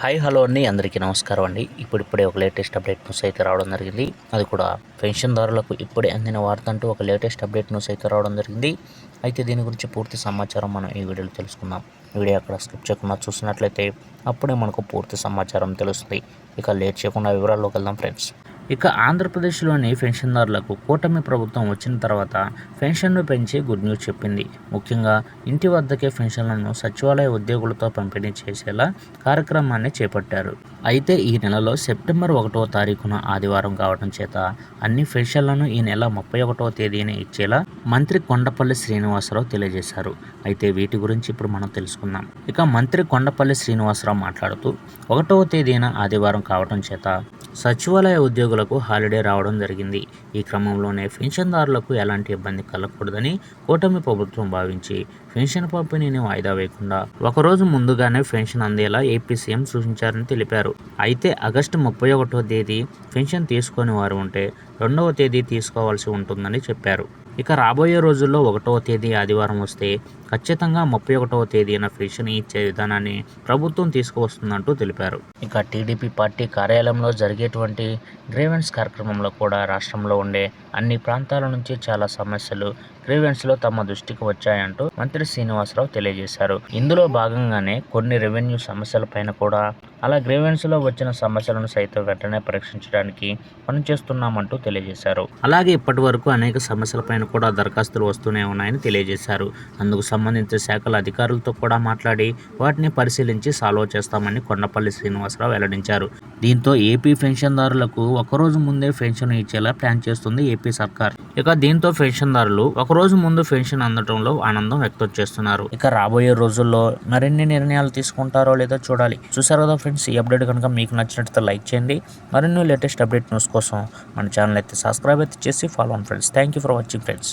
Hi hello అండి. అందరికీ నమస్కారం అండి. ఇప్పుడిప్పుడే ఒక లేటెస్ట్ అప్డేట్ న్యూస్ అయితే రావడం జరిగింది. అది కూడా పెన్షన్దారులకు ఇప్పుడే అందిన వార్త అంటూ ఒక లేటెస్ట్ అప్డేట్ న్యూస్ అయితే రావడం జరిగింది. అయితే దీని గురించి పూర్తి సమాచారం మనం ఈ వీడియోలో తెలుసుకుందాం. వీడియో అక్కడ స్కిప్ చేయకుండా చూసినట్లయితే అప్పుడే మనకు పూర్తి సమాచారం తెలుస్తుంది. ఇక లేట్ చేయకుండా వివరాల్లోకి వెళ్దాం ఫ్రెండ్స్. ఇక ఆంధ్రప్రదేశ్లోని పెన్షన్దారులకు కూటమి ప్రభుత్వం వచ్చిన తర్వాత పెన్షన్ను పెంచి గుడ్ న్యూస్ చెప్పింది. ముఖ్యంగా ఇంటి వద్దకే పెన్షన్లను సచివాలయ ఉద్యోగులతో పంపిణీ చేసేలా కార్యక్రమాన్ని చేపట్టారు. అయితే ఈ నెలలో సెప్టెంబర్ ఒకటో తారీఖున ఆదివారం కావడం చేత అన్ని పెన్షన్లను ఈ నెల ముప్పై ఒకటో తేదీన ఇచ్చేలా మంత్రి కొండపల్లి శ్రీనివాసరావు తెలియజేశారు. అయితే వీటి గురించి ఇప్పుడు మనం తెలుసుకుందాం. ఇక మంత్రి కొండపల్లి శ్రీనివాసరావు మాట్లాడుతూ ఒకటవ తేదీన ఆదివారం కావడం చేత సచివాలయ ఉద్యోగులకు హాలిడే రావడం జరిగింది. ఈ క్రమంలోనే పెన్షన్దారులకు ఎలాంటి ఇబ్బంది కలగకూడదని కూటమి ప్రభుత్వం భావించి పెన్షన్ పంపిణీని వాయిదా వేయకుండా ఒకరోజు ముందుగానే పెన్షన్ అందేలా ఏపీ సీఎం సూచించారని తెలిపారు. అయితే ఆగస్టు ముప్పై ఒకటో తేదీ పెన్షన్ తీసుకొని వారు ఉంటే రెండవ తేదీ తీసుకోవాల్సి ఉంటుందని చెప్పారు. ఇక రాబోయే రోజుల్లో ఒకటవ తేదీ ఆదివారం వస్తే ఖచ్చితంగా ముప్పై ఒకటవ తేదీన పెన్షన్ ఇచ్చే విధానాన్ని ప్రభుత్వం తీసుకువస్తుందంటూ తెలిపారు. ఇక టీడీపీ పార్టీ కార్యాలయంలో జరిగేటువంటి గ్రీవెన్స్ కార్యక్రమంలో కూడా రాష్ట్రంలో ఉండే అన్ని ప్రాంతాల నుంచి చాలా సమస్యలు గ్రీవెన్స్లో తమ దృష్టికి వచ్చాయంటూ మంత్రి శ్రీనివాసరావు తెలియజేశారు. ఇందులో భాగంగానే కొన్ని రెవెన్యూ సమస్యలపైన కూడా అలా గ్రీవెన్స్లో వచ్చిన సమస్యలను సైతం వెంటనే పరీక్షించడానికి పనిచేస్తున్నామంటూ తెలియజేశారు. అలాగే ఇప్పటి వరకు అనేక సమస్యలపైన కూడా దరఖాస్తులు వస్తూనే ఉన్నాయని తెలియజేశారు. అందుకు సంబంధిత శాఖల అధికారులతో కూడా మాట్లాడి వాటిని పరిశీలించి సాల్వ్ చేస్తామని కొండపల్లి శ్రీనివాసరావు వెల్లడించారు. దీంతో ఏపీ పెన్షన్దారులకు ఒకరోజు ముందే పెన్షన్ ఇచ్చేలా ప్లాన్ చేస్తుంది ఏపీ సర్కార్. ఇక దీంతో పెన్షన్దారులు ఒకరోజు ముందు పెన్షన్ అందడంలో ఆనందం వ్యక్తం చేస్తున్నారు. ఇక రాబోయే రోజుల్లో మరిన్ని నిర్ణయాలు తీసుకుంటారో లేదో చూడాలి. చూసారు కదా ఫ్రెండ్స్ ఈ అప్డేట్ కనుక మీకు నచ్చినట్లయితే లైక్ చేయండి. మరిన్ని లేటెస్ట్ అప్డేట్ న్యూస్ కోసం మన ఛానల్ అయితే సబ్స్క్రైబ్ అయితే చేసి ఫాలో అవ్వండి friends. Thank you for watching friends